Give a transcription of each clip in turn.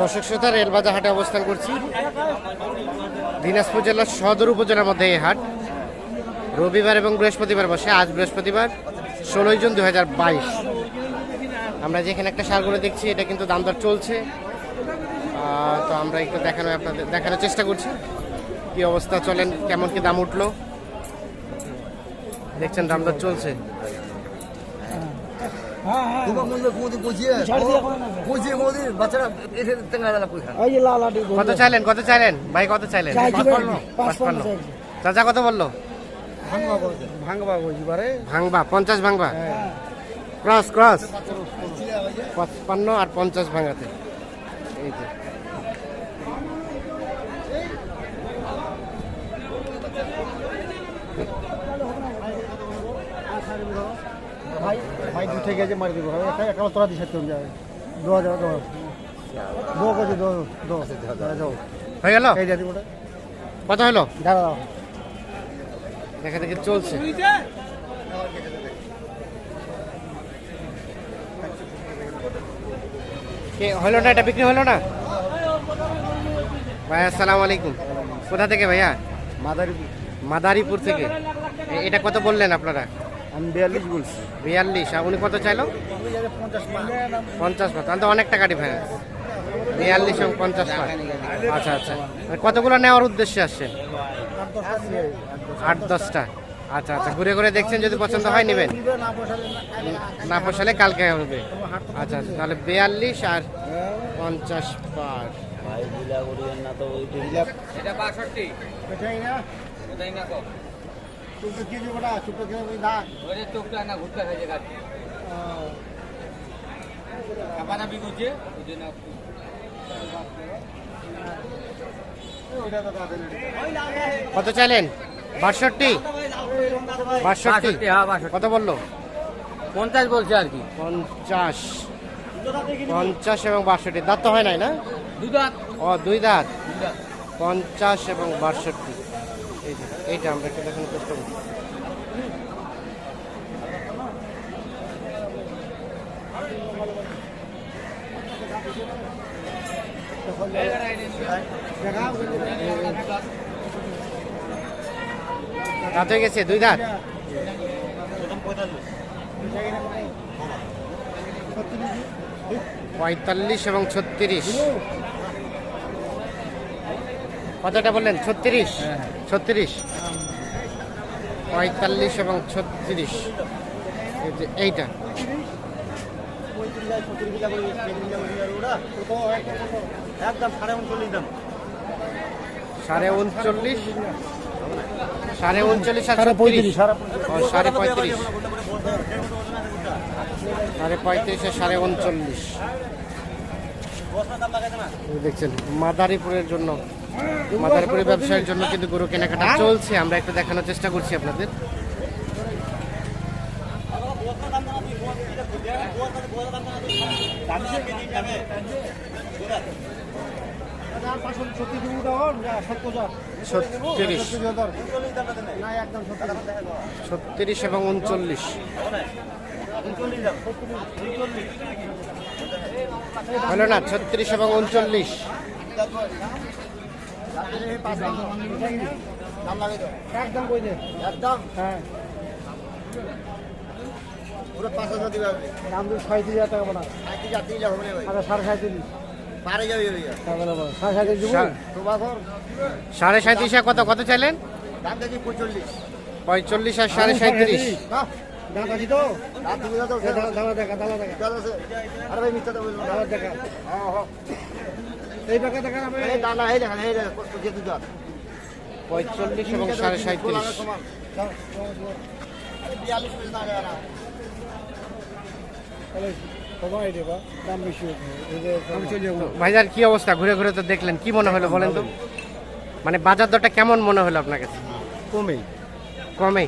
দর্শক শ্রোতা, রেলবাজার হাটে অবস্থান করছি। দিনাজপুর জেলার সদর উপজেলার মধ্যে এই হাট। রবিবার এবং বৃহস্পতিবার বসে। আজ বৃহস্পতিবার, ষোলোই জুন দু হাজার বাইশ। আমরা যেখানে একটা সারগুলো দেখছি, এটা কিন্তু দাম দর চলছে। তো আমরা একটু দেখানো আপনাদের দেখানোর চেষ্টা করছি। কি অবস্থা, চলেন কেমন কি দাম উঠল? দেখছেন দাম দর চলছে। তোমার মধ্যে মোদি বুঝিয়ে বুঝিয়ে মোদি বাচ্চারা এসে তেঙ্গা দালা কই খান ওই যে লাল আটি কত চাইলেন কত চাইলেন? ভাই কত চাইলেন? পাঁচপান্ন। চাচা কত বলল? ভাঙবা বলছি। পারে ভাঙবা পঞ্চাশ ভাঙবা? Cross cross. পঁচপান্ন আর পঞ্চাশ ভাঙাতে। এই যে। ভাই ভাই দু থেকে যে মারি দিব একটা একটা তোরা দিছে তুমি যাবে দো হাজার দো দো কেজি দো দো হয়ে গেল? এই দিয়ে ওটা। কত হলো? দাঁড়া দাও দেখা দেখি চলছে। কে হলো না? এটা বিক্রি হলো না? ভাই আসসালামু আলাইকুম। কোথা থেকে ভাইয়া? মাদারি মাদারীপুর থেকে। এটা কত বললেন আপনারা? আমি বিয়াল্লিশ বলছি। বিয়াল্লিশ আর উনি কত চাইলো? পঞ্চাশ পাঁচ। তাহলে তো অনেক টাকা ডিফারেন্স বিয়াল্লিশ এবং পঞ্চাশ পাঁচ। আচ্ছা আচ্ছা। আর কতগুলো নেওয়ার উদ্দেশ্যে আসছে আট দশটা। আচ্ছা আচ্ছা। ঘুরে ঘুরে দেখছেন যদি পছন্দ হয় নেবেন। না পোষালে কালকে হবে। আচ্ছা আচ্ছা। তাহলে বিয়াল্লিশ আর পঞ্চাশ পার না কোথায় না ওরে চোখটা না ঘুরতে খাইছে কত চাইলেন? বাষট্টি? হ্যাঁ, বাষট্টি। কত বলল? পঞ্চাশ বলছে আর কি। পঞ্চাশ। পঞ্চাশ এবং বাষট্টি। দাঁত তো হয় নাই না? দুধাত ও দুই দাঁত। পঞ্চাশ এবং বাষট্টি। এইটা আমরা একটু দেখানোর চেষ্টা করি দাঁত হয়ে গেছে দুই দাঁত পঁয়তাল্লিশ এবং ছত্রিশ। কতটা বললেন? ছত্রিশ? ছত্রিশ? পঁয়তাল্লিশ এবং ছত্রিশ। এই যে এইটা। সাড়ে উনচল্লিশ। সাড়ে উনচল্লিশ সাড়ে পঁয়ত্রিশ, সাড়ে পঁয়ত্রিশ। সাড়ে পঁয়ত্রিশ সাড়ে উনচল্লিশ। দেখছেন মাদারীপুরের জন্য মাদারীপুরের ব্যবসায়ের জন্য কিন্তু গরু কেনাকাটা চলছে। আমরা একটু দেখানোর চেষ্টা করছি আপনাদের। ছত্রিশ। এবং উনচল্লিশ। হলো না, ছত্রিশ এবং উনচল্লিশ। একদম কই দে। একদম? হ্যাঁ। পুরো পাঁচ হাজার দিবে দাম তো হাজার টাকা পড়া আজকে যা দিলে হবে না ভাই। আচ্ছা সাড়ে সাঁত্রিশ। যাবে ভাইয়া সাড়ে সাঁত্রিশ দিব? সাড়ে কত কত চাইলেন? দাম দেখি পঁয়তাল্লিশ। পঁয়তাল্লিশ আর সাড়ে সাঁত্রিশ। দাম আছে তো। দাম তুমি দাও দাদা দেখা দাদা দেখা দাদা আছে আরে ভাই মিথ্যা দাম বলব দাদা দেখা। হ্যাঁ হ্যাঁ। এই টাকা দেখা আমি এই দানা এই দেখেন এই যেতে দাও পঁয়তাল্লিশ এবং না ভাইজান কি অবস্থা? ঘুরে ঘুরে তো দেখলেন কি মনে হলো বলেন তো? মানে বাজার দরটা কেমন মনে হলো আপনার কাছে? কমে। কমে?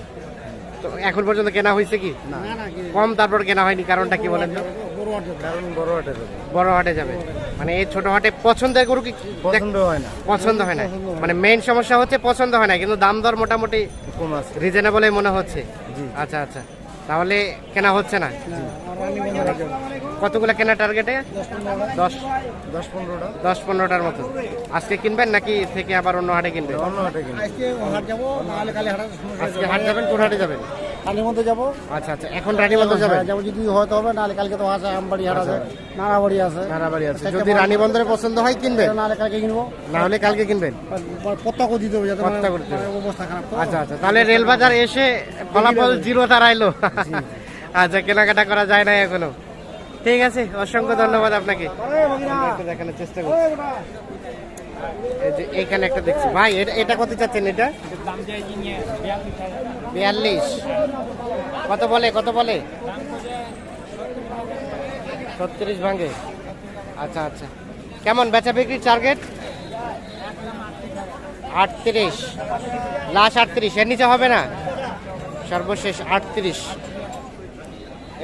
তো এখন পর্যন্ত কেনা হয়েছে কি? না। না কি কম তারপর কেনা হয়নি কারণটা কি বলেন তো? বড় হাটে যাবে। মানে এই ছোট হাটে পছন্দের গরু কি পছন্দ হয় না। পছন্দ হয় না। মানে মেইন সমস্যা হচ্ছে পছন্দ হয় না কিন্তু দাম দর মোটামুটি কম আছে। রিজনেবলই মনে হচ্ছে। আচ্ছা আচ্ছা। তাহলে কেনা হচ্ছে না? কতগুলো কেনা টার্গেটে দশ। দশ পনেরোটা। দশ পনেরোটার মতো। আজকে কিনবেন নাকি থেকে আবার অন্য হাটে কিনবেন? অন্য হাটে কিনে আজকে হাট যাব নাহলে কালে হাট আজকে হাট যাবেন কোন হাটে যাবেন? রানিগঞ্জ যাব। আচ্ছা আচ্ছা এখন রানীবন্ধ যাবেন? যাব যদি হয়তো হবে নাহলে কালকে তো আছে আমবাড়ি হাট আছে নাড়াবাড়ি আছে। নারাবাড়ি আছে। যদি রানীবন্ধের পছন্দ হয় কিনবেন? নাহলে কালকে কিনবো। না হলে কালকে কিনবেন? পত্তাকও দিতে হবে যাতে মানে পত্তা করতে হবে। অবস্থা খারাপ আচ্ছা আচ্ছা তাহলে রেলবাজার এসে ফলাফল জিরো দাঁড়াইলো আচ্ছা কেনাকাটা করা যায় না এখনও। ঠিক আছে অসংখ্য ধন্যবাদ আপনাকে। দেখানোর চেষ্টা করছি। যে এইখানে একটা দেখছি। ভাই, এটা এটা কত চাচ্ছেন এটা? বিয়াল্লিশ। কত বলে কত বলে? ছত্রিশ ভাঙে। আচ্ছা আচ্ছা। কেমন বেচা বিক্রির টার্গেট আটত্রিশ। লাস্ট আটত্রিশ। এর নিচে হবে না? সর্বশেষ আটত্রিশ।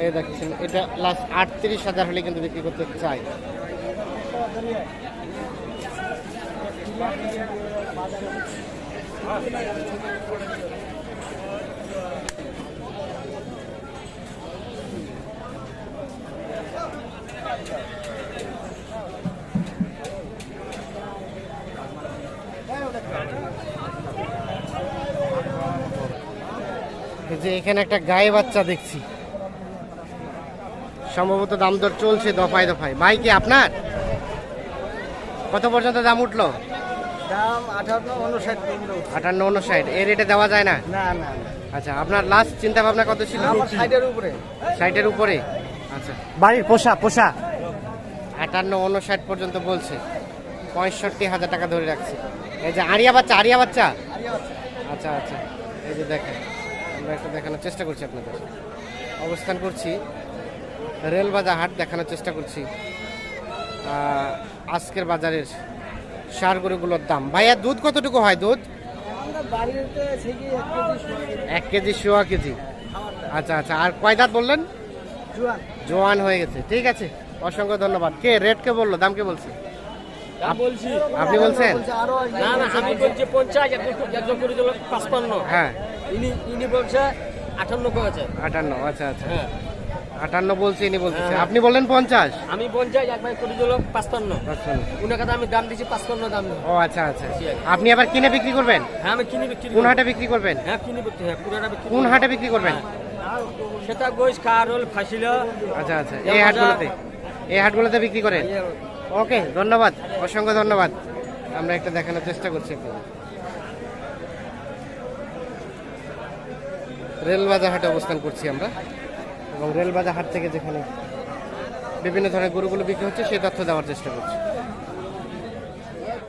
এই দেখছেন, এটা লাস্ট আটত্রিশ হাজার হলে কিন্তু বিক্রি করতে চাই। যে এখানে একটা গায়ে বাচ্চা দেখছি। সম্ভবত দাম দর চলছে দফায় দফায়। ভাই কি আপনার? কত পর্যন্ত দাম উঠল? দাম আঠারো উনষাট আটান্ন উনষাট রেটে দেওয়া যায় না? না না আচ্ছা আপনার লাস্ট চিন্তা ভাবনা কত ছিল? উপরে। আচ্ছা। বাড়ির পোষা পোষা। আটান্ন উনষাট পর্যন্ত বলছে। পঁয়ষট্টি হাজার টাকা ধরে রাখছে। এই যে আরিয়া বাচ্চা আরিয়া বাচ্চা? আচ্ছা আচ্ছা। এই যে দেখেন আমরা একটু দেখানোর চেষ্টা করছি আপনাদের। অবস্থান করছি। রেলবাজার হাট দেখানোর চেষ্টা করছি। আজকের বাজারের সার গরুগুলোর দাম। ভাইয়া দুধ কতটুকু হয় দুধ? এক কেজি সোয়া কেজি। আচ্ছা আচ্ছা আর কয় দাঁত বললেন? জোয়ান। হয়ে গেছে। ঠিক আছে অসংখ্য ধন্যবাদ। কে রেট কে বলল? দাম কে বলছে? আপনি বলছেন? না না আমি বলছি পঞ্চাশ একজন করে দিল পাঁচপান্ন। হ্যাঁ। ইনি ইনি বলছে আটান্ন আটান্ন আচ্ছা আচ্ছা। হ্যাঁ। আটান্ন বলছে ইনি বলতেছে। হ্যাঁ। আপনি বললেন পঞ্চাশ? আমি পঞ্চাশ এক ভাই করে দিল পাঁচপান্ন। উনার আমি দাম দিচ্ছি পাঁচপান্ন দাম। ও আচ্ছা আচ্ছা। আপনি আবার কিনে বিক্রি করবেন? হ্যাঁ আমি কিনে বিক্রি কোন হাটে বিক্রি করবেন? হ্যাঁ কিনে বিক্রি হ্যাঁ কোন হাটে বিক্রি করবেন? সেটা গোস কারল ফাঁসিল। আচ্ছা আচ্ছা। এই হাটগুলোতে? এই হাটগুলোতে বিক্রি করেন? ওকে ধন্যবাদ। অসংখ্য ধন্যবাদ। আমরা একটা দেখানোর চেষ্টা করছি রেলবাজার হাটে অবস্থান করছি আমরা। এবং রেলবাজার হাট থেকে যেখানে বিভিন্ন ধরনের গরুগুলো বিক্রি হচ্ছে সে তথ্য দেওয়ার চেষ্টা করছি।